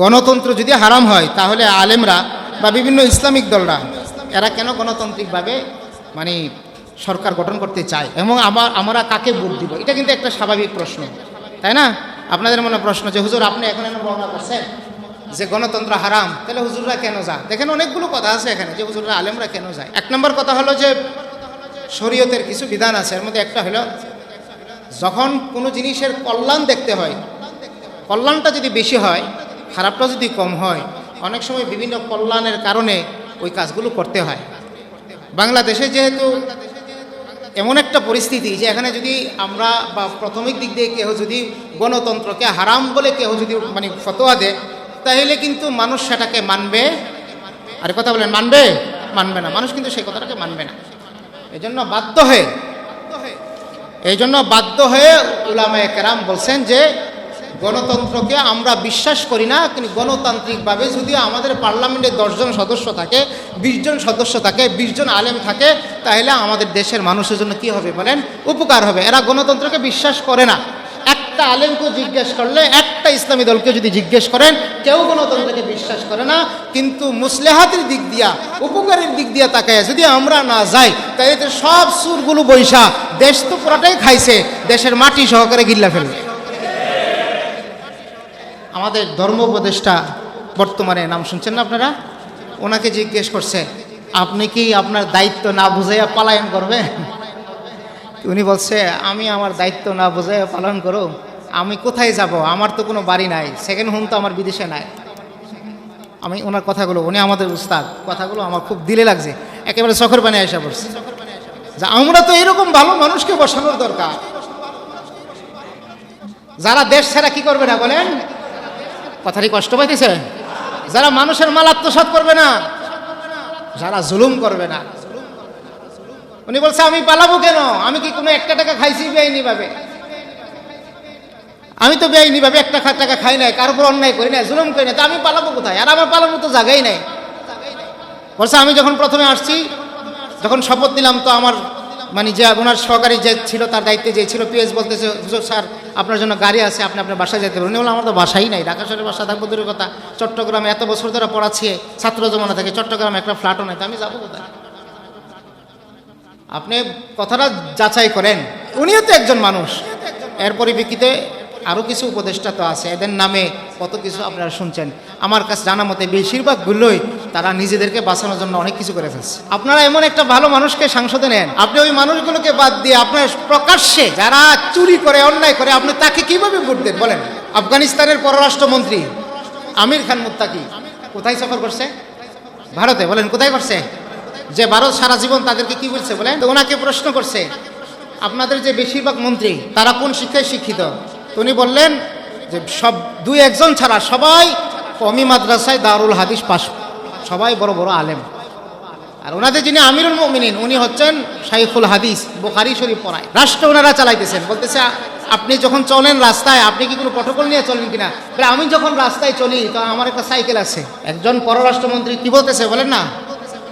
গণতন্ত্র যদি হারাম হয়, তাহলে আলেমরা বা বিভিন্ন ইসলামিক দলরা, এরা কেন গণতান্ত্রিকভাবে মানে সরকার গঠন করতে চায়? এবং আবার আমরা কাকে ভোট দিব? এটা কিন্তু একটা স্বাভাবিক প্রশ্ন, তাই না? আপনাদের মনে প্রশ্ন যে, হুজুর, আপনি এখন এনে বর্ণনা করছেন যে গণতন্ত্র হারাম, তাহলে হুজুররা কেন যায়? দেখেন, অনেকগুলো কথা আছে এখানে যে, হুজুররা আলেমরা কেন যায়? এক নম্বর কথা হলো যে, শরীয়তের কিছু বিধান আছে। এর মধ্যে একটা হলো, যখন কোনো জিনিসের কল্যাণ দেখতে হয়, কল্যাণটা যদি বেশি হয় খারাপটা যদি কম হয়, অনেক সময় বিভিন্ন কল্যাণের কারণে ওই কাজগুলো করতে হয়। বাংলাদেশে যেহেতু এমন একটা পরিস্থিতি যে এখানে যদি আমরা বা প্রাথমিক দিক দিয়ে কেউ যদি গণতন্ত্রকে হারাম বলে কেউ যদি মানে ফতোয়া দেয়, তাহলে কিন্তু মানুষ সেটাকে মানবে। আর কথা বলেন, মানবে? মানবে না। মানুষ কিন্তু সেই কথাটাকে মানবে না। এই জন্য বাধ্য হয়ে এই জন্য বাধ্য হয়ে উলামায়ে কেরাম বলছেন যে গণতন্ত্রকে আমরা বিশ্বাস করি না, কিন্তু গণতান্ত্রিকভাবে যদি আমাদের পার্লামেন্টে দশজন সদস্য থাকে, বিশজন সদস্য থাকে, বিশজন আলেম থাকে, তাহলে আমাদের দেশের মানুষের জন্য কি হবে বলেন? উপকার হবে। এরা গণতন্ত্রকে বিশ্বাস করে না। একটা আলেমকে জিজ্ঞেস করলে, একটা ইসলামী দলকে যদি জিজ্ঞেস করেন, কেউ গণতন্ত্রকে বিশ্বাস করে না, কিন্তু মুসলেহাতের দিক দিয়া, উপকারের দিক দিয়া তাকায়, যদি আমরা না যাই, তাহলে সব সুরগুলো বৈশা, দেশ তো পুরাটাই খাইছে, দেশের মাটি সহকারে গিল্লা ফেলবে। আমাদের ধর্ম উপদেষ্টা বর্তমানে নাম শুনছেন না আপনারা? ওনাকে জিজ্ঞেস করছে, আপনি কি আপনার দায়িত্ব না বুঝাইয়া পালায়ন করবে উনি বলছে, আমি আমার দায়িত্ব না বুঝাইয়া পালন করো আমি কোথায় যাব? আমার তো কোনো বাড়ি নাই। সেকেন্ড হোম তো আমার বিদেশে নাই। আমি ওনার কথাগুলো, উনি আমাদের উস্তাদ, কথাগুলো আমার খুব দিলে লাগছে। একেবারে চোখের পানি আসা পড়ছে। যে আমরা তো এরকম ভালো মানুষকে বসানোর দরকার। যারা দেশ ছাড়া কি করবে না বলেন? কথাটি কষ্ট পাইতেছে? যারা মানুষের মাল আত্মসাত করবে না, যারা জুলুম করবে না। উনি বলছে, আমি পালাবো কেন? আমি কি কোনো একটা টাকা খাইছি বেআইনি ভাবে? আমি তো বেআইনি ভাবে একটা টাকা খাই নাই কার উপর অন্যায় করি নাই, জুলুম করি নাই। তা আমি পালাবো কোথায়? আর আমার পালানোর তো জায়গাই নাই। বলছে, আমি যখন প্রথমে আসছি, যখন শপথ নিলাম, তো আমার মানে যে ওনার সহকারী যে ছিল, তার দায়িত্বে যে ছিল, পিএস বলতেছে স্যার, আপনার জন্য গাড়ি আছে, আপনি আপনার বাসায় যেতে পারেন। উনি আমার তো বাসাই নাই, ঢাকা শহরের বাসা থাকব, দূরের কথা। চট্টগ্রামে এত বছর ধরে পড়াচ্ছে, ছাত্র জমানা থাকে চট্টগ্রামে একটা ফ্ল্যাটও নাই, তো আমি যাব কোথায়? আপনি কথাটা যাচাই করেন। উনিও তো একজন মানুষ। এর পরিপ্রেক্ষিতে আরও কিছু উপদেষ্টা তো আছে, এদের নামে কত কিছু আপনারা শুনছেন। আমার কাছে জানা মতে বেশিরভাগগুলোই তারা নিজেদেরকে বাঁচানোর জন্য অনেক কিছু করে ফেলছে। আপনারা এমন একটা ভালো মানুষকে সাংসদে নেন, আপনি ওই মানুষগুলোকে বাদ দিয়ে আপনার প্রকাশ্যে যারা চুরি করে, অন্যায় করে, আপনি তাকে কীভাবে ভোট দেন বলেন? আফগানিস্তানের পররাষ্ট্রমন্ত্রী আমির খান মুত্তাকি কোথায় সফর করছে? ভারতে বলেন, কোথায় করছে? যে ভারত সারা জীবন তাদেরকে কি বলছে বলেন? ওনাকে প্রশ্ন করছে, আপনাদের যে বেশিরভাগ মন্ত্রী, তারা কোন শিক্ষায় শিক্ষিত? উনি বললেন যে সব দুই একজন ছাড়া সবাই কমি মাদ্রাসায় দারুল হাদিস পাস সবাই বড় বড় আলেম। আর ওনাদের যিনি আমিরুল মমিনিন, উনি হচ্ছেন শাইখুল হাদিস, বোখারি শরীফ পড়ায়। রাষ্ট্র ওনারা চালাইতেছেন, বলতেছে, আপনি যখন চলেন রাস্তায়, আপনি কি কোনো প্রটোকল নিয়ে চলেন কিনা? আমি যখন রাস্তায় চলি, তো আমার একটা সাইকেল আছে। একজন পররাষ্ট্রমন্ত্রী কি বলতেছে বলেন না?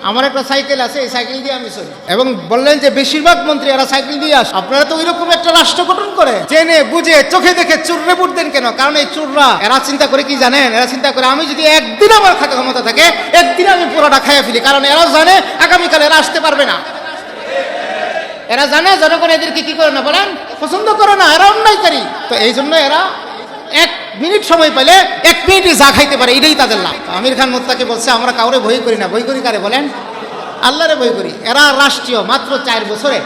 আমার একটা সাইকেল আছে এই সাইকেল দিয়ে আমি চলি। এবং বললেন যে বেশিরভাগ মন্ত্রী এরা সাইকেল দিয়ে আস। আপনারা তো ওইরকম একটা রাষ্ট্র গঠন করে। জেনে বুঝে চোখে দেখে চুররে দেন কেন? কারণ এই চুররা এরা চিন্তা করে কি জানেন? এরা চিন্তা করে আমি যদি একদিন আমার খাতে ক্ষমতা থাকে একদিন আমি পুরোটা খাইয়া ফেলি। কারণ এরা জানে আগামীকাল এরা আসতে পারবে না। এরা জানে জনগণ এদেরকে কি করে না বলেন? পছন্দ করে না এরা অন্যায়কারী। তো এই জন্য এরা এক মিনিট সময় পেলে এক মিনিটে যা খাইতে পারে, এটাই তাদের লাভ। আমির খান মোত্তাকে বলছে, আমরা কাউরে ভয় করি না। ভয় করি কারে বলেন? আল্লাহরে ভয় করি। এরা রাষ্ট্রীয়, মাত্র চার বছরে।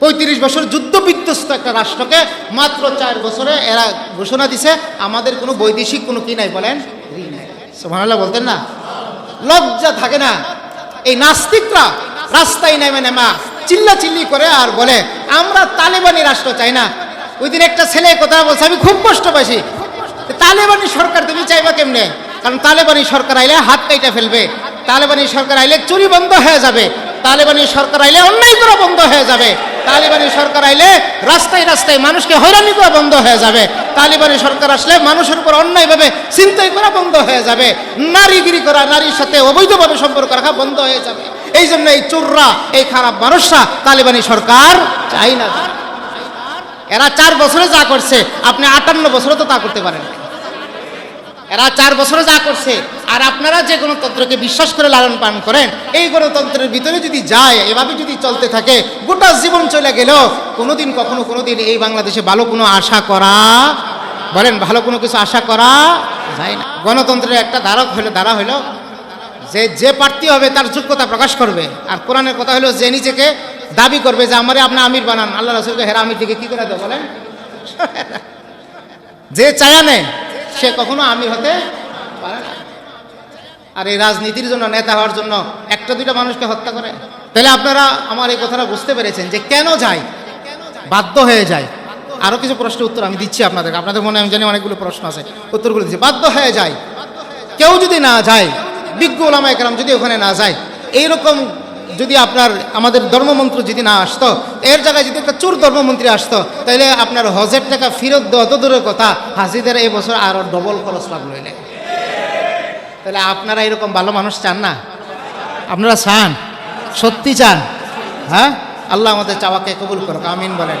পঁয়ত্রিশ বছর যুদ্ধ বিধ্বস্ত একটা রাষ্ট্রকে মাত্র চার বছরে এরা ঘোষণা দিছে, আমাদের কোনো বৈদেশিক কোনো কি নাই? বলেন? সোহানাল্লাহ বলতেন না? লজ্জা থাকে না। এই নাস্তিকরা রাস্তায় নেমে নেমা চিল্লা চিল্লি করে আর বলে, আমরা তালেবানি রাষ্ট্র চাই না। ওই দিন একটা ছেলে কথা বলছে, আমি খুব কষ্ট পাইছি। তালেবানি সরকার তুমি চাইবা কেমনে? কারণ তালেবানি সরকার আইলে হাত কাইটা ফেলবে। তালেবানি সরকার আইলে চুরি বন্ধ হয়ে যাবে। তালেবানি সরকার আইলে অন্যায় করা বন্ধ হয়ে যাবে। তালিবানি সরকার আইলে রাস্তায় রাস্তায় মানুষকে হয়রানি করা বন্ধ হয়ে যাবে। তালিবানি সরকার আসলে মানুষের উপর অন্যায়ভাবে চিন্তাই করা বন্ধ হয়ে যাবে। নারীগিরি করা, নারীর সাথে অবৈধভাবে সম্পর্ক রাখা বন্ধ হয়ে যাবে। এই জন্য এই চোররা, এই খারাপ মানুষরা তালিবানি সরকার চাই না। এরা চার বছরে যা করছে, আপনি আটান্ন বছরে তো তা করতে পারেন। এরা চার বছরে যা করছে, আর আপনারা যে গণতন্ত্রকে বিশ্বাস করে লালন পালন করেন, এই গণতন্ত্রের ভিতরে যদি যায়, এভাবে যদি চলতে থাকে, গোটা জীবন চলে গেলেও কোনোদিন কখনো কোনোদিন এই বাংলাদেশে ভালো কোনো আশা করা, বলেন, ভালো কোনো কিছু আশা করা যায় না। গণতন্ত্রের একটা ধারক হলো, ধারা হলো যে যে প্রার্থী হবে তার যোগ্যতা প্রকাশ করবে, আর কোরআনের কথা হলো যে নিজেকে দাবি করবে যে আমারে আপনি আমির বানান। আল্লাহ রসুলকে হেরা আমির দিকে কি করে দেয় বলেন? যে চায়া নেয়, সে কখনো আমির হতে পারে না। আর এই রাজনীতির জন্য, নেতা হওয়ার জন্য একটা দুইটা মানুষকে হত্যা করে। তাহলে আপনারা আমার এই কথাটা বুঝতে পেরেছেন যে কেন যায়? বাধ্য হয়ে যায়। আরও কিছু প্রশ্নের উত্তর আমি দিচ্ছি আপনাদের আপনাদের মনে আমি জানি অনেকগুলো প্রশ্ন আছে, উত্তরগুলো দিচ্ছি। বাধ্য হয়ে যায়। কেউ যদি না যায়, বিজ্ঞ ওলামা একরাম যদি ওখানে না যায়, এইরকম যদি আপনার, আমাদের ধর্মমন্ত্র যদি না আসতো, এর জায়গায় যদি একটা চোর ধর্মমন্ত্রী আসতো তাহলে আপনার হজের টাকা ফেরত দেওয়া তো দূরের কথা, হাজিদের এই বছর আরও ডবল খরচ লাগল এলে তাহলে আপনারা এরকম ভালো মানুষ চান না? আপনারা চান? সত্যি চান? হ্যাঁ? আল্লাহ আমাদের চাওয়াকে কবুল করুক, আমিন বলেন।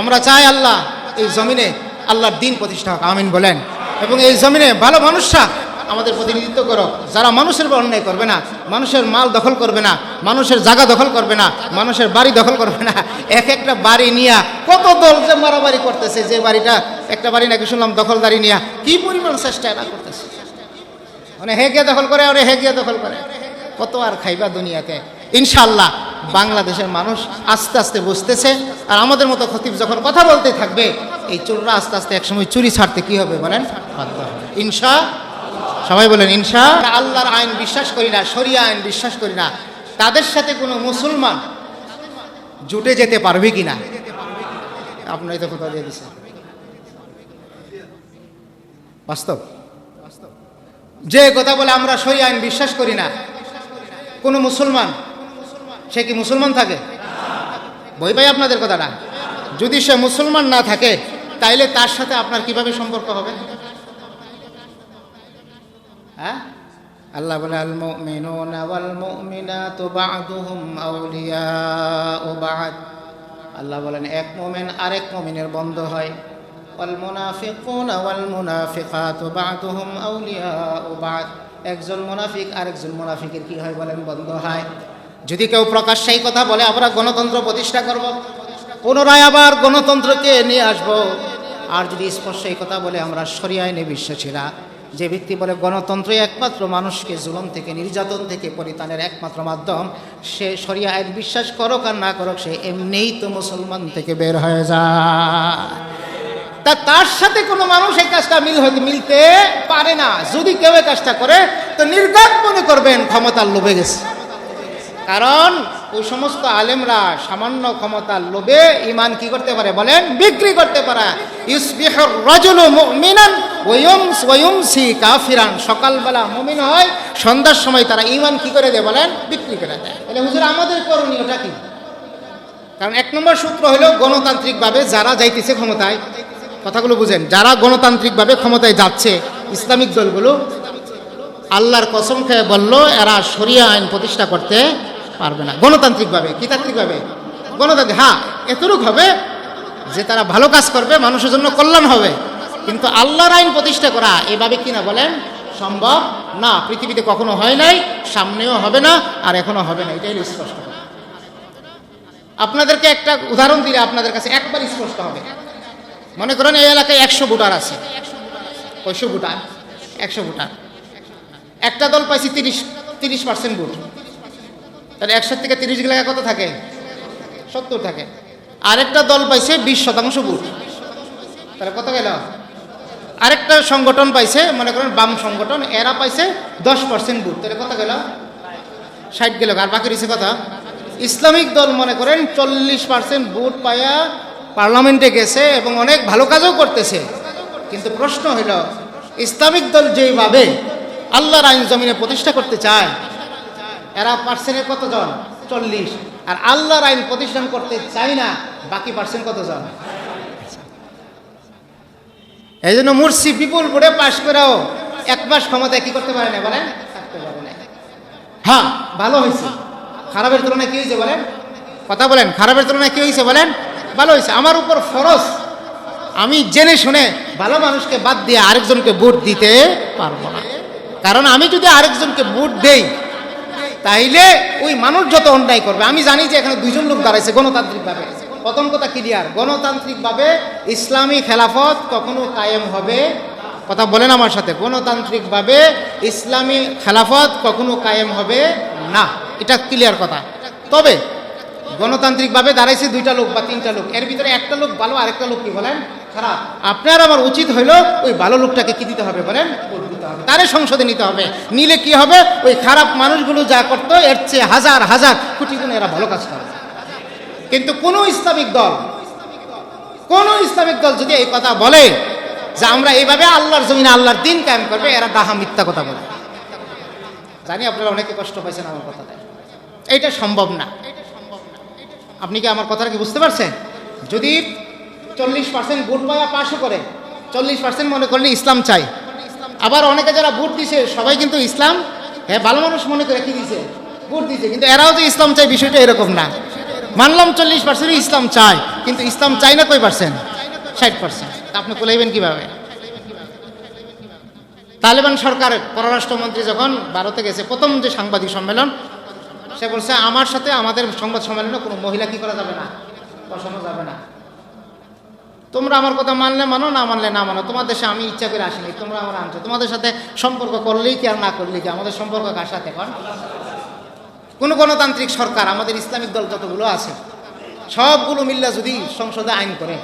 আমরা চাই আল্লাহ এই জমিনে আল্লাহর দিন প্রতিষ্ঠা হোক, আমিন বলেন। এবং এই জমিনে ভালো মানুষরা আমাদের প্রতিনিধিত্ব করো। যারা মানুষের উপর অন্যায় করবে না, মানুষের মাল দখল করবে না, মানুষের জায়গা দখল করবে না, মানুষের বাড়ি দখল করবে না, এক একটা বাড়ি নিয়া কত দল যে মারামারি করতেছে, যে বাড়িটা একটা বাড়ি নাকি শুনলাম দখলদারি নিয়া কি পরিমাণ চেষ্টা এরা করতেছে? মানে হে গিয়া দখল করে ওরে হে গিয়া দখল করে। কত আর খাইবা দুনিয়াতে? ইনশাল্লাহ বাংলাদেশের মানুষ আস্তে আস্তে বুঝতেছে, আর আমাদের মতো খতিব যখন কথা বলতে থাকবে, এই চোররা আস্তে আস্তে একসময় চুরি ছাড়তে কি হবে বলেন? ইনশা সবাই বলেন, ইনশা আল্লাহর আইন বিশ্বাস করি না, শরিয়া আইন বিশ্বাস করি না। তাদের সাথে কোনো মুসলমান জুটে যেতে পারবে কি না? আপনারই তো কথা দিয়ে দিচ্ছে বাস্তব? যে কথা বলে আমরা সই আইন বিশ্বাস করি না, কোনো মুসলমান, সে কি মুসলমান থাকে? বই পাই আপনাদের কথাটা। যদি সে মুসলমান না থাকে, তাইলে তার সাথে আপনার কীভাবে সম্পর্ক হবে? হ্যাঁ? আল্লাহ বলে আল মুমিনুনা ওয়াল মুমিনাতু বা'দুহুম আউলিয়াউ বা'দ। আল্লাহ বলেন, এক মুমিন আরেক মুমিনের বন্ধু হয়। ওয়াল মুনাফিকুনা ওয়াল মুনাফিকাতু বা'দুহুম আউলিয়াউ বা'দ। একজন মুনাফিক আরেকজন মুনাফিকের কি হয় বলেন, বন্ধু হয়। যদি কেউ প্রকাশ্যে এই কথা বলে, আমরা গণতন্ত্র প্রতিষ্ঠা করব। পুনরায় আবার গণতন্ত্রকে নিয়ে আসব। আর যদি স্পষ্ট এই কথা বলে, আমরা সরিয়ে আইনে বিশ্বাসীরা যে ব্যক্তি বলে গণতন্ত্রই একমাত্র মানুষকে জুলম থেকে, নির্যাতন থেকে পরিত্রাণের একমাত্র মাধ্যম, সে সরিয়া আইন বিশ্বাস করুক আর না করুক, সে এমনিই তো মুসলমান থেকে বের হয়ে যায়। তা তার সাথে কোনো মানুষ এই কাজটা মিল মিলতে পারে না। যদি কেউ এই কাজটা করে, তো নির্ঘাত মনে করবেন ক্ষমতার লোভে গেছে। কারণ ওই সমস্ত আলেমরা সামান্য ক্ষমতার লোভে ইমান কি করতে পারে বলেন? বিক্রি করতে পারে। কাফিরান। সকালবেলা মুমিন হয়, সন্ধ্যার সময় তারা ইমান কি করে দেয় বলেন? বিক্রি করে দেয়। তাহলে হুজুর, আমাদের করণীয়টা কি? কারণ এক নম্বর সূত্র হলো গণতান্ত্রিকভাবে যারা যাইতেছে ক্ষমতায়, কথাগুলো বুঝেন, যারা গণতান্ত্রিকভাবে ক্ষমতায় যাচ্ছে, ইসলামিক দলগুলো, আল্লাহর কসম খেয়ে বলল, এরা শরিয়া আইন প্রতিষ্ঠা করতে পারবে না। গণতান্ত্রিকভাবে কি তান্ত্রিকভাবে গণতান্ত্রিক হ্যাঁ এতটুক হবে যে তারা ভালো কাজ করবে, মানুষের জন্য কল্যাণ হবে। কিন্তু আল্লাহর আইন প্রতিষ্ঠা করা, এভাবে কিনা বলেন? সম্ভব না। পৃথিবীতে কখনো হয় নাই, সামনেও হবে না, আর এখনও হবে না। এটাই স্পষ্ট আপনাদেরকে একটা উদাহরণ দিলে আপনাদের কাছে একবার স্পষ্ট হবে। মনে করেন এই এলাকায় একশো ভোটার আছে। কয়শো ভোটার? একশো ভোটার। একটা দল পাইছি তিরিশ তিরিশ পার্সেন্ট ভোট। তাহলে একশো থেকে তিরিশ গেলে কত থাকে? সত্তর থাকে। আরেকটা দল পাইছে বিশ শতাংশ ভোট। তাহলে কত গেল? আরেকটা সংগঠন পাইছে, মনে করেন বাম সংগঠন, এরা পাইছে দশ পার্সেন্ট ভোট। তাহলে কত গেল? ষাট গেল। আর বাকি রয়েছে কথা ইসলামিক দল মনে করেন চল্লিশ পার্সেন্ট ভোট পাইয়া পার্লামেন্টে গেছে এবং অনেক ভালো কাজও করতেছে। কিন্তু প্রশ্ন হইল, ইসলামিক দল যেইভাবে আল্লাহর আইন জমিনে প্রতিষ্ঠা করতে চায় এরা পার্সেন্টের কতজন? চল্লিশ। আর আল্লাহর আইন প্রতিষ্ঠান করতে চাই না, বাকি পার্সেন্ট কতজন? এই জন্য মুর্শি বিপুল বোর্ডে পাশ করেও এক মাস ক্ষমতায় কি করতে পারে না, বলেন? হ্যাঁ ভালো হয়েছে। খারাপের তুলনায় কি হয়েছে, বলেন? কথা বলেন, খারাপের তুলনায় কি হয়েছে, বলেন? ভালো হয়েছে। আমার উপর ফরজ। আমি জেনে শুনে ভালো মানুষকে বাদ দিয়ে আরেকজনকে ভোট দিতে পারব না। কারণ আমি যদি আরেকজনকে ভোট দেই তাইলে ওই মানুষ যত অন্যায় করবে, আমি জানি যে এখানে দুইজন লোক দাঁড়াইছে গণতান্ত্রিকভাবে। প্রথম কথা ক্লিয়ার, গণতান্ত্রিকভাবে ইসলামী খেলাফত কখনো কায়েম হবে, কথা বলেন আমার সাথে, গণতান্ত্রিকভাবে ইসলামী খেলাফত কখনো কায়েম হবে না, এটা ক্লিয়ার কথা। তবে গণতান্ত্রিকভাবে দাঁড়াইছে দুইটা লোক বা তিনটা লোক, এর ভিতরে একটা লোক ভালো আরেকটা লোক কি বলেন? খারাপ। আপনার আমার উচিত হইল ওই ভালো লোকটাকে কি দিতে হবে বলেন? হবে। তারে সংসদে নিতে হবে। নিলে কি হবে? ওই খারাপ মানুষগুলো যা করতো, এর চেয়ে হাজার হাজার কোটি গুণ এরা ভালো কাজ করে। কিন্তু কোনো ইসলামিক দল, কোন ইসলামিক দল যদি এই কথা বলে যে আমরা এইভাবে আল্লাহর জমিনে আল্লাহর দিন কায়েম করবে, এরা ডাহা মিথ্যা কথা বলে। জানি আপনারা অনেকে কষ্ট পাইছেন আমার কথাটা এটা সম্ভব না। আপনি কি আমার কথাটা কি বুঝতে পারছেন? যদি চল্লিশ পার্সেন্ট ভোট পাওয়া পাশও করে, চল্লিশ পার্সেন্ট মনে করেন ইসলাম চাই। আবার অনেকে যারা ভোট দিছে, সবাই কিন্তু ইসলাম হ্যাঁ ভালো মানুষ মনে করে কি দিছে, ভোট দিছে। কিন্তু এরাও যে ইসলাম চাই বিষয়টা এরকম না। মানলাম চল্লিশ পার্সেন্ট ইসলাম চায়, কিন্তু ইসলাম চাই না কই পার্সেন্ট ষাট পার্সেন্ট আপনি কোলাইবেন কীভাবে? তালেবান সরকার, পররাষ্ট্রমন্ত্রী যখন ভারতে গেছে, প্রথম যে সাংবাদিক সম্মেলন, সে বলছে, আমার সাথে আমাদের সংবাদ সম্মেলনে কোনো মহিলা কি করা যাবে না? বসানো যাবে না। তোমরা আমার কথা মানলে মানো, না মানলে না মানো? তোমার দেশে আমি ইচ্ছা করে আসিনি, তোমরা আমার আনছো। তোমাদের সাথে সম্পর্ক করলেই কি আর না করলেই কি? আমাদের সম্পর্ক কার সাথে কর কোনো গণতান্ত্রিক সরকার, আমাদের ইসলামিক দল যতগুলো আছে, সবগুলো মিল্লা যদি সংসদে আইন করে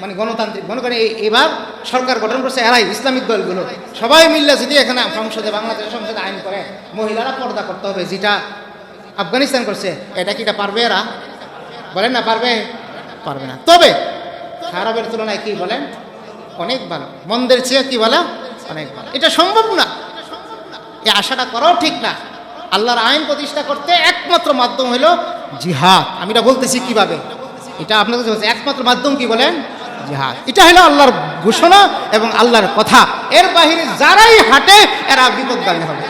মানে গণতান্ত্রিক, মনে করেন এবার সরকার গঠন করছে এরাই, ইসলামিক দলগুলো, সবাই মিল্লা যদি এখানে সংসদে, বাংলাদেশের সংসদে আইন করে, মহিলারা পর্দা করতে হবে, যেটা আফগানিস্তান করছে, এটা কি এটা পারবে এরা? বলেন না, পারবে? পারবে না। তবে খারাপের তুলনায় কি বলেন? অনেক ভালো। মন্দের চেয়ে কি বলে? অনেক ভালো। এটা সম্ভব না। এই আশাটা করাও ঠিক না। আল্লাহর আইন প্রতিষ্ঠা করতে একমাত্র মাধ্যম হলো জিহাদ। আমি এটা বলতেছি কীভাবে? এটা বলছি, একমাত্র মাধ্যম কি বলেন? জিহাদ। এটা হলো আল্লাহর ঘোষণা এবং আল্লাহর কথা। এর বাহিরে যারাই হাঁটে এরা বিপদগামী হবে।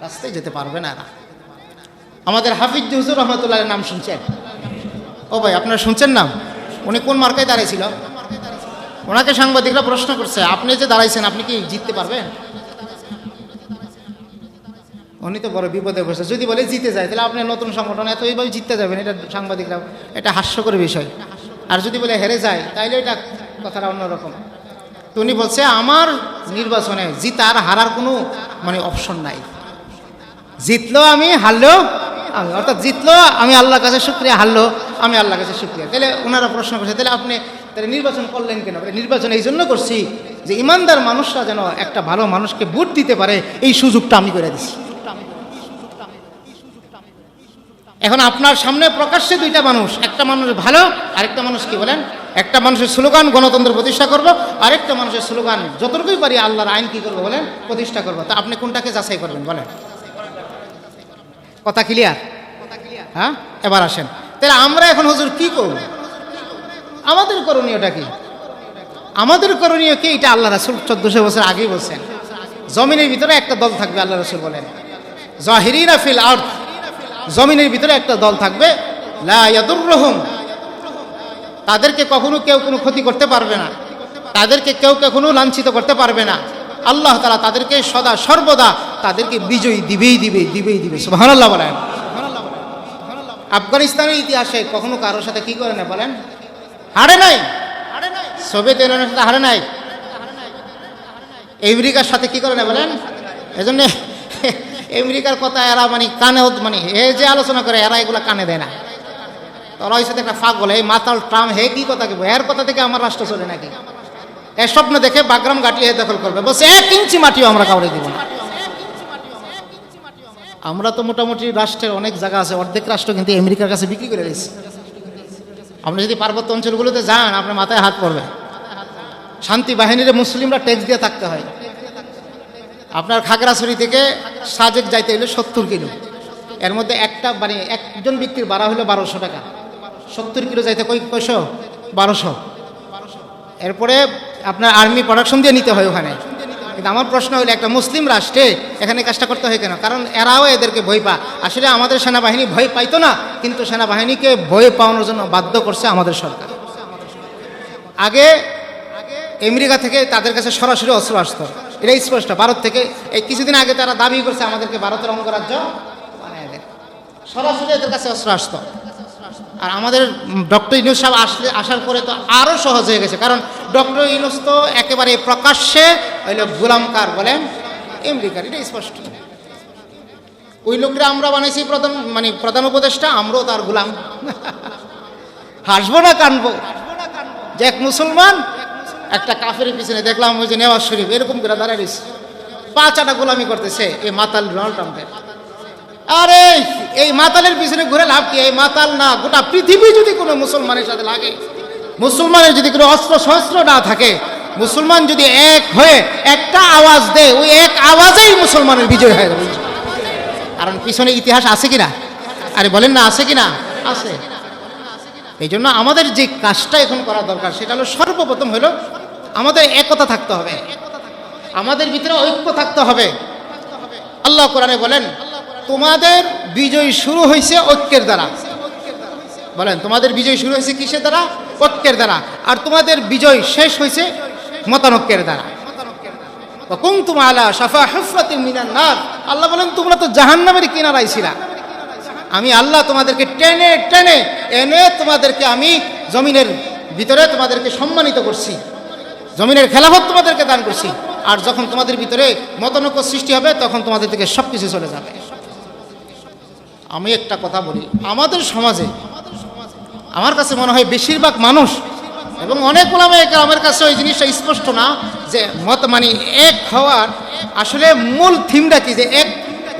রাস্তায় যেতে পারবে না আমাদের হাফিজ হুজুর রহমতুল্লাহ নাম শুনছেন? ও ভাই আপনারা শুনছেন নাম উনি কোন মার্কায় দাঁড়াইছিল? ওনাকে সাংবাদিকরা প্রশ্ন করছে, আপনি যে দাঁড়াইছেন, আপনি কি জিততে পারবেন? উনি তো বড় বিপদে বসে যদি বলে জিতে যায়, তাহলে আপনি নতুন সংগঠন, এত এইভাবে জিততে যাবেন, এটা সাংবাদিকরা, এটা হাস্যকর বিষয়। আর যদি বলে হেরে যায়, তাইলে এটা কথাটা অন্যরকম। তো উনি বলছে, আমার নির্বাচনে জিতার হারার কোনো মানে অপশন নাই। জিতলো আমি, হারলেও আমি, অর্থাৎ জিতলো, আমি আল্লাহর কাছে শুক্রিয়া, হারলো, আমি আল্লাহর কাছে শুক্রিয়া। তাহলে ওনারা প্রশ্ন করছে, তাহলে আপনি তাহলে নির্বাচন করলেন কেন? নির্বাচন এই জন্য করছি যে ইমানদার মানুষরা যেন একটা ভালো মানুষকে ভোট দিতে পারে, এই সুযোগটা আমি করে দিচ্ছি এখন আপনার সামনে প্রকাশ্যে দুইটা মানুষ, একটা মানুষ ভালো, আরেকটা মানুষ কি বলেন? একটা মানুষের স্লোগান, গণতন্ত্র প্রতিষ্ঠা করব, আরেকটা মানুষের স্লোগান, যতটুকুই পারি আল্লাহর আইন কি করব বলেন? প্রতিষ্ঠা করব। তা আপনি কোনটাকে যাচাই করবেন বলেন? কথা ক্লিয়ার হ্যাঁ? এবার আসেন। তাহলে আমরা এখন হুজুর কি করব? আমাদের করণীয়টা কি? আমাদের করণীয় কি? এটা আল্লাহ রাসুল চোদ্দশো বছর আগেই বলছেন। জমিনের ভিতরে একটা দল থাকবে, আল্লাহ রসুল বলেন। জাহিরিনা ফিল আর্থ জমিনের ভিতরে একটা দল থাকবে। লা ইয়াদুররুহুম তাদেরকে কখনো কেউ কোনো ক্ষতি করতে পারবে না। তাদেরকে কেউ কখনো লাঞ্ছিত করতে পারবে না। আল্লাহ তালা তাদেরকে সদা সর্বদা তাদেরকে বিজয়ী দিবেই দিবে দিবেই দিবে। সুবহানাল্লাহ বলেন। আফগানিস্তানের ইতিহাসে কখনো কারোর সাথে কি করে না বলেন? হারে নাই। সোভিয়েত ইউনিয়নের সাথে হারে নাই। আমেরিকার সাথে কি করে না বলেন? এজন্য আমেরিকার কথা এরা মানে কানে মানে হে যে আলোচনা করে, এরা এগুলা কানে দেয় না। তোরা ওই সাথে একটা ফাঁক বলে এই মাতাল ট্রাম হে কি কথা কি এর কথা থেকে আমার রাষ্ট্র চলে নাকি? এর স্বপ্ন দেখে বাগরাম গাটি দখল করবে। বসে এক ইঞ্চি মাটিও আমরা কাউরে দিব না। আমরা তো মোটামুটি রাষ্ট্রের অনেক জায়গা আছে, অর্ধেক রাষ্ট্র কিন্তু আমেরিকার কাছে বিক্রি করে দিয়েছি। আপনি যদি পার্বত্য অঞ্চলগুলোতে যান, আপনার মাথায় হাত পড়বে। শান্তি বাহিনীর মুসলিমরা ট্যাক্স দিয়ে থাকতে হয়। আপনার খাগড়াছড়ি থেকে সাজেক যাইতে হলে সত্তর কিলো। এর মধ্যে একটা মানে একজন ব্যক্তির ভাড়া হলো বারোশো টাকা। সত্তর কিলো যাইতে কই কয়শো? বারোশো। এরপরে আপনার আর্মি প্রোডাকশন দিয়ে নিতে হয় ওখানে। কিন্তু আমার প্রশ্ন হলো, একটা মুসলিম রাষ্ট্রে এখানে কাজটা করতে হয় কেন? কারণ এরাও এদেরকে ভয় পা আসলে আমাদের সেনাবাহিনী ভয় পাইতো না, কিন্তু সেনাবাহিনীকে ভয় পাওয়ানোর জন্য বাধ্য করছে আমাদের সরকার। আগে আমেরিকা থেকে তাদের কাছে সরাসরি অস্ত্র আসতো। এটা স্পষ্ট। ভারত থেকে এই কিছুদিন আগে তারা দাবি করছে আমাদেরকে ভারতের অঙ্গরাজ্য। সরাসরি এদের কাছে অস্ত্র আসতো। আর আমাদের ডক্টর ইউনুস সাহেব আসলে আসার পরে তো আরও সহজ হয়ে গেছে। কারণ ডক্টর ইউনুস তো একেবারে প্রকাশ্যে হইল গোলামকার বলেন আমেরিকার এটা স্পষ্ট। ওই লোকরা আমরা বানাইছি প্রধান মানে প্রধান উপদেষ্টা, আমরাও তার গোলাম। হাসবো না, কানবো। যে এক মুসলমান, একটা কাফের পিছনে দেখলাম ওই যে নেওয়াজ শরীফ, এরকম করে দাঁড়ায় রয়েছে। পাঁচাটা গোলামি করতেছে এই মাতাল ডোনাল্ড ট্রাম্পের। আরে, এই মাতালের পিছনে ঘুরে লাভ কি? এই মাতাল না, গোটা পৃথিবী যদি কোনো মুসলমানের সাথে লাগে, মুসলমানের যদি কোনো অস্ত্র শস্ত্র না থাকে, মুসলমান যদি এক হয়ে একটা আওয়াজ দেয়, ওই এক আওয়াজেই মুসলমানের বিজয় হয়ে যাবে। কারণ পিছনে ইতিহাস আছে কিনা? আরে বলেন না, আছে কিনা? আছে। এই জন্য আমাদের যে কাজটা এখন করা দরকার, সেটা হলো সর্বপ্রথম হলো আমাদের একতা থাকতে হবে। আমাদের ভিতরে ঐক্য থাকতে হবে। আল্লাহ কোরআনে বলেন তোমাদের বিজয় শুরু হয়েছে ঐক্যের দ্বারা। বলেন, তোমাদের বিজয় শুরু হয়েছে কিসের দ্বারা? ঐক্যের দ্বারা। আর তোমাদের বিজয় শেষ হয়েছে মতানৈক্যের দ্বারা। কুমতুম আলা সাফা হুফরাতি মিনান নার। আল্লাহ বলেন, তোমরা তো জাহান্নামের কিনারায় ছিলা। আমি আল্লাহ তোমাদেরকে টেনে টেনে, এনে তোমাদেরকে আমি জমিনের ভিতরে তোমাদেরকে সম্মানিত করছি। জমিনের খেলাফত তোমাদেরকে দান করছি। আর যখন তোমাদের ভিতরে মতানৈক্য সৃষ্টি হবে, তখন তোমাদের থেকে সব কিছু চলে যাবে। আমি একটা কথা বলি, আমাদের সমাজে, আমার কাছে মনে হয় বেশিরভাগ মানুষ এবং অনেক ওলামা আমার কাছে ওই জিনিসটা স্পষ্ট না যে মত মানে এক হওয়ার আসলে মূল থিমটা কি? যে এক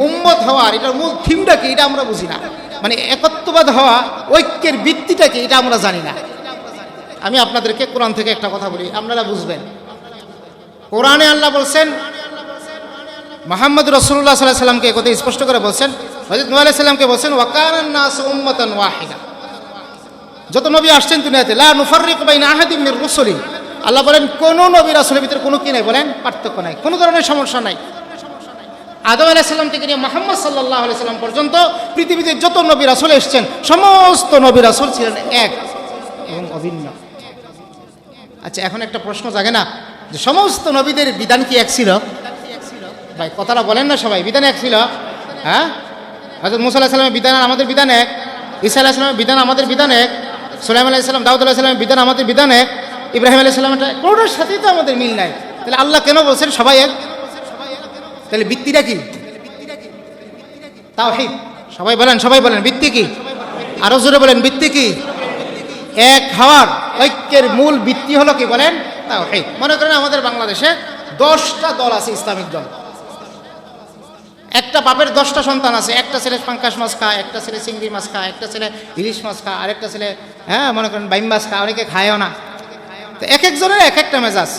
উম্মত হওয়ার এটার মূল থিমটা কি? এটা আমরা বুঝি না। মানে একত্ববাদ হওয়া, ঐক্যের ভিত্তিটা কি? এটা আমরা জানি না। আমি আপনাদেরকে কোরআন থেকে একটা কথা বলি, আপনারা বুঝবেন। কোরআনে আল্লাহ বলছেন, মোহাম্মদ রসুল্লাহ সাল্লাহ সাল্লামকে কথা স্পষ্ট করে বলছেন হজরত নূহ আলাইহিস সাল্লামকে বলছেন ওয়াকানান নাস উম্মাতান ওয়াহিদা। যত নবী আসছেন দুনিয়াতে, লা নুফাররিকু বাইনা আহাদিম মির রুসুলি। আল্লাহ বলেন, কোন নবী রাসূলের ভিতরে কোনো কি নাই? বলেন, পার্থক্য নাই, কোনো ধরনের সমস্যা নাই। আদম আলাইসাল্লাম থেকে নিয়ে মোহাম্মদ সাল্লাহ সাল্লাম পর্যন্ত পৃথিবীতে যত নবী রাসুল এসছেন, সমস্ত নবী রাসুল ছিলেন এক এবং অভিন্ন। আচ্ছা এখন একটা প্রশ্ন জাগে না, যে সমস্ত নবীদের বিধান কি এক ছিল? ভাই, কথাটা বলেন না সবাই, বিধান এক ছিল? হ্যাঁ? হজরত মুসা আলাহিসাল্লামের বিধান আমাদের বিধান এক, ঈসা আলাহিসাল্লামের বিধান আমাদের বিধান এক সুলাইম আলাইসাল্লাম দাউদ আলাহিসাল্লামের বিধান আমাদের বিধান এক, ইব্রাহিম আলাইসাল্লামটা কোনোটার সাথেই তো আমাদের মিল নাই। তাহলে আল্লাহ কেন বলছেন সবাই এক? তাহলে বৃত্তিটা কি? তাও সবাই বলেন সবাই বলেন বৃত্তি কি? আরও জোরে বলেন বৃত্তি কি? এক হওয়ার ঐক্যের মূল বৃত্তি হলো কি বলেন? তাও মনে করেন আমাদের বাংলাদেশে দশটা দল আছে ইসলামিক দল। একটা বাপের দশটা সন্তান আছে। একটা ছেলে পাঙ্কাশ মাছ খায়, একটা ছেলে চিংড়ি মাছ খায়, একটা ছেলে ইলিশ মাছ খায়, আরেকটা ছেলে হ্যাঁ মনে করেন বাইম মাছ খায়, অনেকে খায়ও না। তো এক একজনের এক একটা মেজাজ।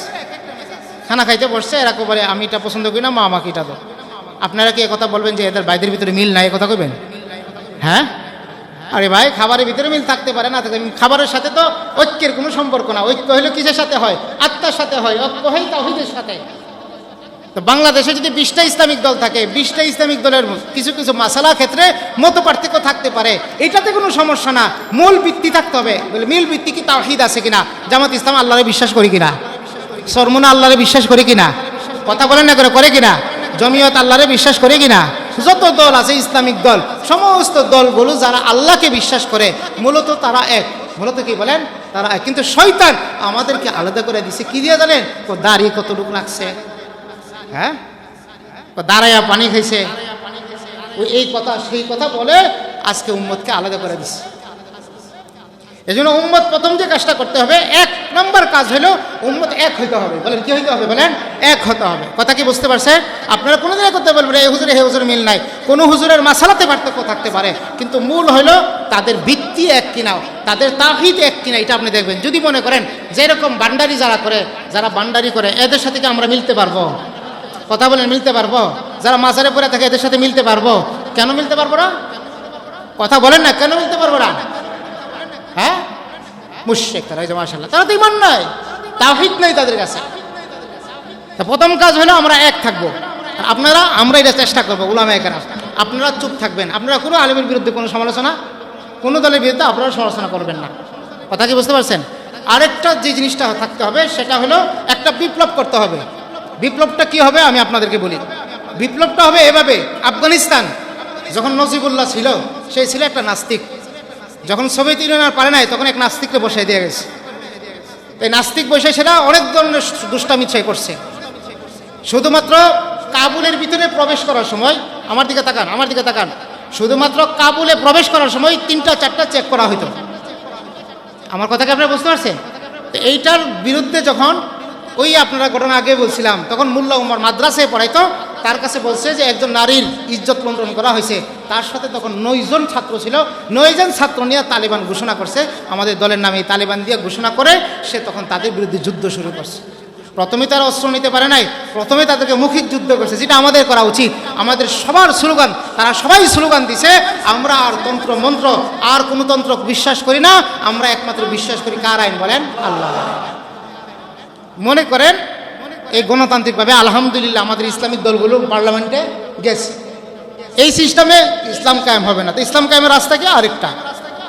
খানা খাইতে বসছে, এরা বলে আমি এটা পছন্দ করি না, মা আমাকে এটা তো আপনারা কি কথা বলবেন যে এদের বাইদের ভিতরে মিল নাই কথা কইবেন? হ্যাঁ? আরে ভাই, খাবারের ভিতরে মিল থাকতে পারে না খাবারের সাথে তো ঐক্যের কোনো সম্পর্ক না। ঐক্য হইল কিসের সাথে হয়? আত্মার সাথে হয়, ঐক্য হয় তাহিদের সাথে। তো বাংলাদেশে যদি বিশটা ইসলামিক দল থাকে, বিশটা ইসলামিক দলের কিছু কিছু মাসালা ক্ষেত্রে মত পার্থক্য থাকতে পারে। এটাতে কোনো সমস্যা না। মূল ভিত্তি থাকতে হবে। বলে মিল ভিত্তি কি তাহিদ আছে কিনা? জামাত ইসলাম আল্লাহরে বিশ্বাস করি কিনা? সরমুনা আল্লাহরে বিশ্বাস করি কিনা? কথা বলেন না করে করে কিনা? জমিয়ত আল্লাহরে বিশ্বাস করে কিনা? যত দল আছে, ইসলামিক দল, সমস্ত দলগুলো যারা আল্লাহকে বিশ্বাস করে, মূলত তারা এক। মূলত কি বলেন? তারা এক। কিন্তু শয়তান আমাদেরকে আলাদা করে দিছে। কি দিয়ে জানেন? তো দাড়ি কতটুকু লাগছে? হ্যাঁ? দাঁড়াইয়া পানি খাইছে। ওই এই কথা, সেই কথা বলে আজকে উম্মতকে আলাদা করে দিচ্ছে এই জন্য উম্মত প্রথম যে কাজটা করতে হবে, এক নম্বর কাজ হলো উম্মত এক হইতে হবে। বলেন, কি হইতে হবে? বলেন, এক হতে হবে। কথা কি বুঝতে পারছেন আপনারা কোনো দিনে করতে বলবেন এই হুজুরে হে হুজুর মিল নাই। কোনো হুজুরের মাসালাতে পার্থক্য থাকতে পারে, কিন্তু মূল হলো তাদের ভিত্তি এক কিনা, তাদের তাহিদ এক কিনা, এটা আপনি দেখবেন। যদি মনে করেন, যেরকম বান্ডারি যারা করে, যারা বান্ডারি করে, এদের সাথে কি আমরা মিলতে পারব? কথা বলেন মিলতে পারব? যারা মাজারে পরে থাকে, এদের সাথে মিলতে পারব? কেন মিলতে পারব না? কথা বলেন না, কেন মিলতে পারব না? হ্যাঁ? মুশেক তারা যে মাসাল্লাহ তারা তো ইমান নয়। তাহিদ নেই তাদের কাছে। তা প্রথম কাজ হলো আমরা এক থাকব। আপনারা, আমরা এটা চেষ্টা করব উলামা একারা আপনারা চুপ থাকবেন। আপনারা কোনো আলিমের বিরুদ্ধে কোনো সমালোচনা, কোনো দলের বিরুদ্ধে আপনারা সমালোচনা করবেন না। কথা কি বুঝতে পারছেন? আরেকটা যে জিনিসটা থাকতে হবে, সেটা হলো একটা বিপ্লব করতে হবে। বিপ্লবটা কি হবে আমি আপনাদেরকে বলি। বিপ্লবটা হবে এভাবে, আফগানিস্তান, যখন নজিবুল্লাহ ছিল সে ছিল একটা নাস্তিক। যখন সোভিয়েত ইউনিয়ন আর পারে নাই, তখন এক নাস্তিককে বসাই দিয়ে গেছে। এই নাস্তিক বসে সেটা অনেক ধরনের দুষ্টামি ছাই করছে শুধুমাত্র কাবুলের ভিতরে প্রবেশ করার সময়, আমার দিকে তাকান, আমার দিকে তাকান, শুধুমাত্র কাবুলে প্রবেশ করার সময় তিনটা, চারটা চেক করা হইতো। আমার কথা কি আপনারা বুঝতে পারছেন? তো এইটার বিরুদ্ধে যখন ওই আপনারা ঘটনা আগে বলছিলাম, তখন মুল্লা উমর মাদ্রাসায় পড়াইতো, তার কাছে বলছে যে একজন নারীর ইজ্জত লন্ডন করা হয়েছে। তার সাথে তখন নয়জন ছাত্র ছিল, নয়জন ছাত্র নিয়ে তালিবান ঘোষণা করছে। আমাদের দলের নামে তালিবান দিয়ে ঘোষণা করে, সে তখন তাদের বিরুদ্ধে যুদ্ধ শুরু করছে। প্রথমে তারা অস্ত্র নিতে পারে নাই, প্রথমে তাদেরকে মুখিক যুদ্ধ করছে, যেটা আমাদের করা উচিত। আমাদের সবার স্লোগান, তারা সবাই স্লোগান দিছে, আমরা আর তন্ত্র মন্ত্র, আর কোনো তন্ত্র বিশ্বাস করি না, আমরা একমাত্র বিশ্বাস করি কার আইন বলেন? আল্লাহ মনে করেন, এই গণতান্ত্রিকভাবে আলহামদুলিল্লাহ আমাদের ইসলামিক দলগুলো পার্লামেন্টে গেছে। এই সিস্টেমে ইসলাম কায়েম হবে না। তো ইসলাম কায়েমের রাস্তা কি আরেকটা?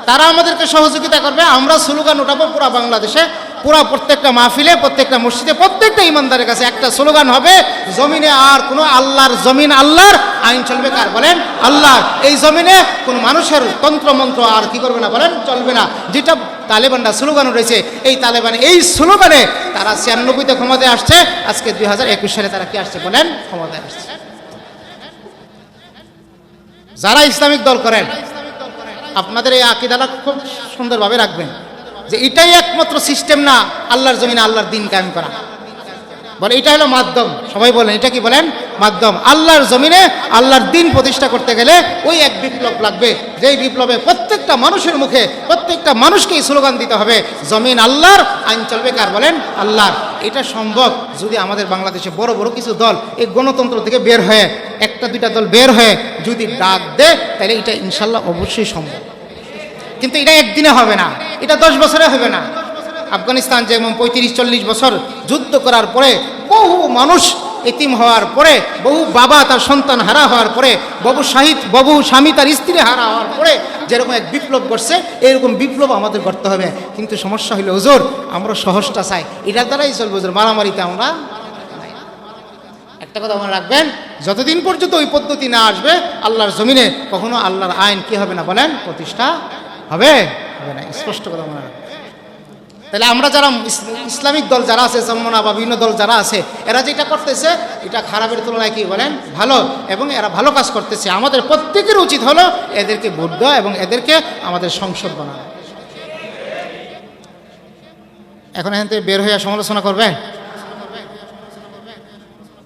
তারা আমাদেরকে সহযোগিতা করবে, আমরা স্লোগান উঠাবো পুরা বাংলাদেশে, পুরা প্রত্যেকটা মাহফিলে, প্রত্যেকটা মসজিদে, প্রত্যেকটা ইমানদারের কাছে একটা স্লোগান হবে, জমিনে আর কোনো আল্লাহর জমিন, আল্লাহর আইন চলবে কার? বলেন আল্লাহ এই জমিনে কোনো মানুষের তন্ত্র মন্ত্র আর কি করবে না? বলেন, চলবে না। যেটা তালেবানরা স্লোগান উঠেছে। এই তালেবান, এই স্লোগানে তারা ছিয়ানব্বইতে ক্ষমতায় আসছে। আজকে দুই হাজার একুশ সালে তারা কি আসছে বলেন? ক্ষমতায় আসছে। যারা ইসলামিক দল করেন, আপনাদের এই আকিদাটা খুব সুন্দরভাবে রাখবেন যে এটাই একমাত্র সিস্টেম না, আল্লাহর জমিনে আল্লাহর দিন কায়েম করা। বলে, এটা হলো মাধ্যম। সবাই বলেন, এটা কি বলেন? মাধ্যম। আল্লাহর জমিনে আল্লাহর দিন প্রতিষ্ঠা করতে গেলে ওই এক বিপ্লব লাগবে। যেই বিপ্লবে প্রত্যেকটা মানুষের মুখে, প্রত্যেকটা মানুষকে স্লোগান দিতে হবে, জমিন আল্লাহর, আইন চলবে কার? বলেন, আল্লাহর। এটা সম্ভব যদি আমাদের বাংলাদেশে বড় বড় কিছু দল এই গণতন্ত্র থেকে বের হয়ে, একটা, দুইটা দল বের হয়ে যদি ডাক দেয়, তাহলে এটা ইনশাল্লাহ অবশ্যই সম্ভব। কিন্তু এটা একদিনে হবে না, এটা দশ বছরে হবে না। আফগানিস্তান যেমন পঁয়ত্রিশ, চল্লিশ বছর যুদ্ধ করার পরে বহু মানুষ এতিম হওয়ার পরে, বহু বাবা তার সন্তান হারা হওয়ার পরে বহু শাহিদ বহু স্বামী তার স্ত্রী হারা হওয়ার পরে যেরকম এক বিপ্লব করছে এরকম বিপ্লব আমাদের করতে হবে। কিন্তু সমস্যা হইল, হুজুর, আমরা সহজটা চাই। এটার দ্বারাই চলবে, হুজুর, মারামারিতে আমরা একটা কথা মনে রাখবেন, যতদিন পর্যন্ত ওই পদ্ধতি না আসবে, আল্লাহর জমিনে কখনো আল্লাহর আইন কি হবে না বলেন, প্রতিষ্ঠা হবে হবে না। স্পষ্ট কথা মনে রাখবেন। তাহলে আমরা যারা ইসলামিক দল যারা আছে জন্মনা বা বিভিন্ন দল যারা আছে, এরা যেটা করতেছে, এটা খারাপের তুলনায় কি বলেন? ভালো। এবং এরা ভালো কাজ করতেছে। আমাদের প্রত্যেকের উচিত হলো এদেরকে ভোট দেওয়া এবং এদেরকে আমাদের সংসদ বানানো। এখন এখান থেকে বের হয়ে সমালোচনা করবেন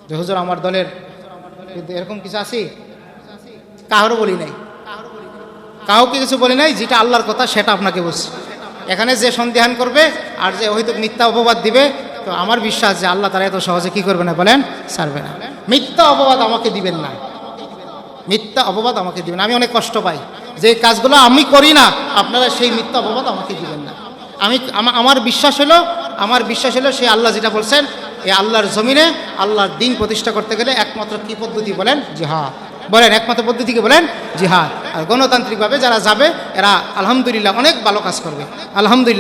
যে, হুজুর, আমার দলের এরকম কিছু আছে? কাহারও বলি নাই। কাউকে কিছু বলি নাই, যেটা আল্লাহর কথা, সেটা আপনাকে বলছি। এখানে যে সন্দেহান করবে আর যে হয়তো মিথ্যা অপবাদ দিবে, তো আমার বিশ্বাস যে আল্লাহ তারা এত সহজে কি করবে না বলেন? ছাড়বে না। মিথ্যা অপবাদ আমাকে দিবেন না। মিথ্যা অপবাদ আমাকে দিবেন আমি অনেক কষ্ট পাই। যে কাজগুলো আমি করি না, আপনারা সেই মিথ্যা অপবাদ আমাকে দিবেন না। আমি আমার বিশ্বাস হলো, আমার বিশ্বাস হলো সেই আল্লাহ যেটা বলছেন এই আল্লাহর জমিনে আল্লাহর দিন প্রতিষ্ঠা করতে গেলে একমাত্র কী পদ্ধতি বলেন? যে জিহাদ। বলেন, একমাত্র পদ্ধতি থেকে বলেন? জিহাদ। আর গণতান্ত্রিকভাবে যারা যাবে, এরা আলহামদুলিল্লাহ অনেক ভালো কাজ করবে। আলহামদুলিল্লাহ।